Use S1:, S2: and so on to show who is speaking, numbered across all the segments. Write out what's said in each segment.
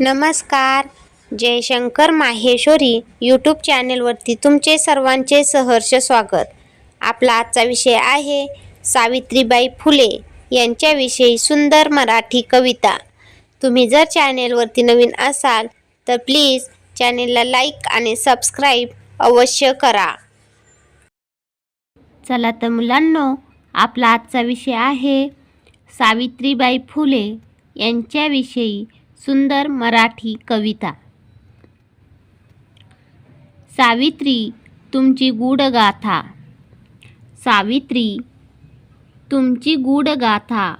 S1: नमस्कार. जयशंकर माहेश्वरी यूट्यूब चॅनेलवरती तुमचे सर्वांचे सहर्ष स्वागत. आपला आजचा विषय आहे सावित्रीबाई फुले यांच्याविषयी सुंदर मराठी कविता. तुम्ही जर चॅनेलवरती नवीन असाल तर प्लीज चॅनेलला लाईक आणि सबस्क्राईब अवश्य करा. चला तर मुलांनो आपला आजचा विषय आहे सावित्रीबाई फुले यांच्याविषयी सुंदर मराठी कविता. सावित्री तुमची गूढगाथा. सावित्री तुमची गूढगाथा.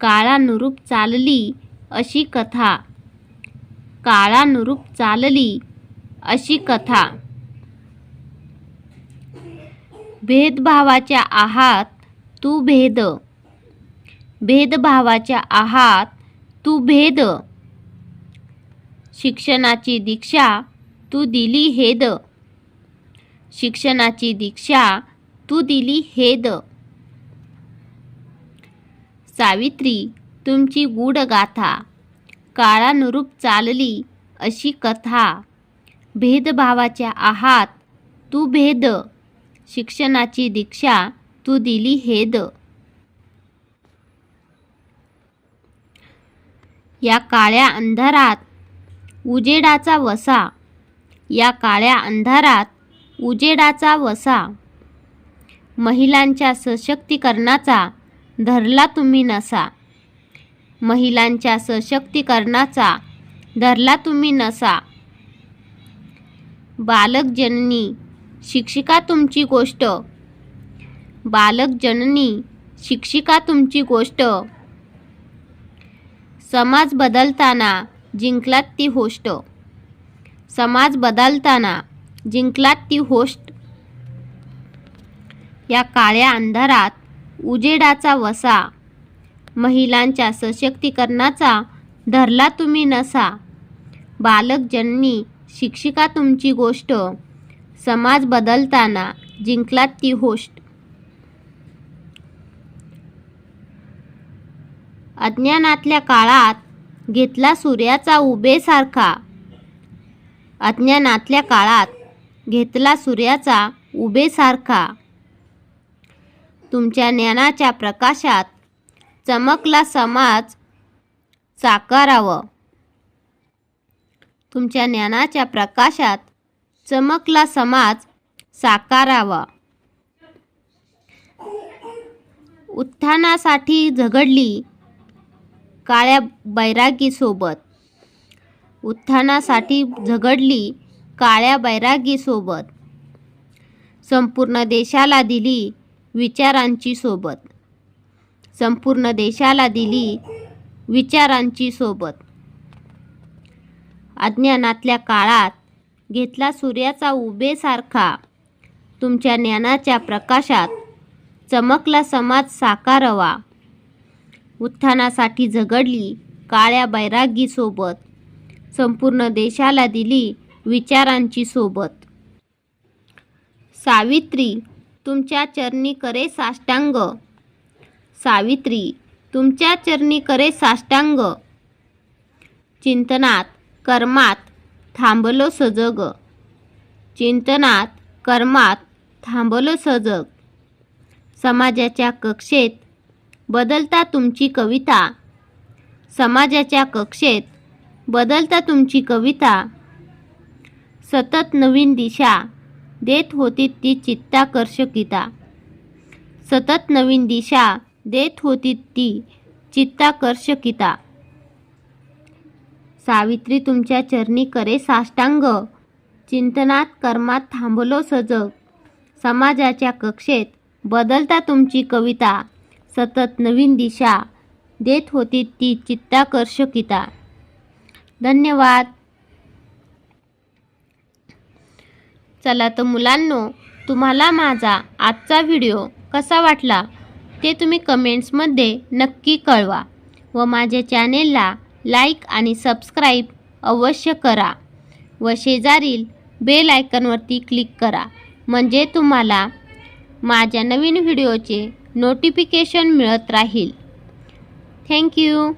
S1: काळानुरूप चालली अशी कथा. काळानुरूप चालली अशी कथा. भेदभावाच्या आहात तू भेद. भेदभावाच्या आहात भेद. शिक्षणाची दीक्षा तू दिली हेद. शिक्षणाची दीक्षा तू दिली हेद. सावित्री तुमची गूढ गाथा. काळानुरूप चालली अशी कथा. भेदभावाच्या आहात तू भेद. शिक्षणाची दीक्षा तू दिली हेद. या काळ्या अंधारात उजेडाचा वसा. या काळ्या अंधारात उजेडाचा वसा. महिलांच्या सशक्तीकरणाचा धरला तुम्ही नसा. महिलांच्या सशक्तीकरणाचा धरला तुम्ही नसा. बालक जननी शिक्षिका तुमची गोष्ट. बालक जननी शिक्षिका तुमची गोष्ट. समाज बदलताना जिंकलात ती होष्ट. समाज बदलताना जिंकलात ती होष्ट. या काळ्या अंधारात उजेडाचा वसा महिलांच्या सशक्तीकरणाचा धरला तुम्ही नसा. बालक जननी शिक्षिका तुमची गोष्ट समाज बदलताना जिंकलात ती होष्ट. अज्ञानातल्या काळात घेतला सूर्याचा उभेसारखा अज्ञानातल्या काळात घेतला सूर्याचा उभेसारखा तुमच्या ज्ञानाच्या प्रकाशात चमकला समाज साकारावं. तुमच्या ज्ञानाच्या प्रकाशात चमकला समाज साकारावा. उत्थानासाठी झगडली काळ्या बैरागीसोबत. उत्थानासाठी झगडली काळ्या बैरागीसोबत. संपूर्ण देशाला दिली विचारांची सोबत. संपूर्ण देशाला दिली विचारांची सोबत. अज्ञानातल्या काळात घेतला सूर्याचा उभेसारखा तुमच्या ज्ञानाच्या प्रकाशात चमकला समाज साकारवा. उत्थानासाठी झगडली काळ्या बैरागीसोबत संपूर्ण देशाला दिली विचारांची सोबत. सावित्री तुमच्या चरणी करे साष्टांग. सावित्री तुमच्या चरणी करे साष्टांग. चिंतनात कर्मात थांबलो सजग. चिंतनात कर्मात थांबलो सजग. समाजाच्या कक्षेत बदलता तुमची कविता. समाजाच्या कक्षेत बदलता तुमची कविता. सतत नवीन दिशा देत होती ती चित्ताकर्षकिता सतत नवीन दिशा देत होती ती चित्ताकर्षकिता सावित्री तुमच्या चरणी करे साष्टांग. चिंतनात कर्मात थांबलो सजग. समाजाच्या कक्षेत बदलता तुमची कविता. सतत नवीन दिशा देत होती ती चित्ताकर्षकिता धन्यवाद. चला तर मुलांनो तुम्हाला माझा आजचा व्हिडिओ कसा वाटला ते तुम्ही कमेंट्समध्ये नक्की कळवा व माझ्या चॅनेलला लाईक आणि सबस्क्राईब अवश्य करा व शेजारील बेल आयकनवरती क्लिक करा. म्हणजे तुम्हाला माझ्या नवीन व्हिडिओचे नोटिफिकेशन मिळत राहील. थँक्यू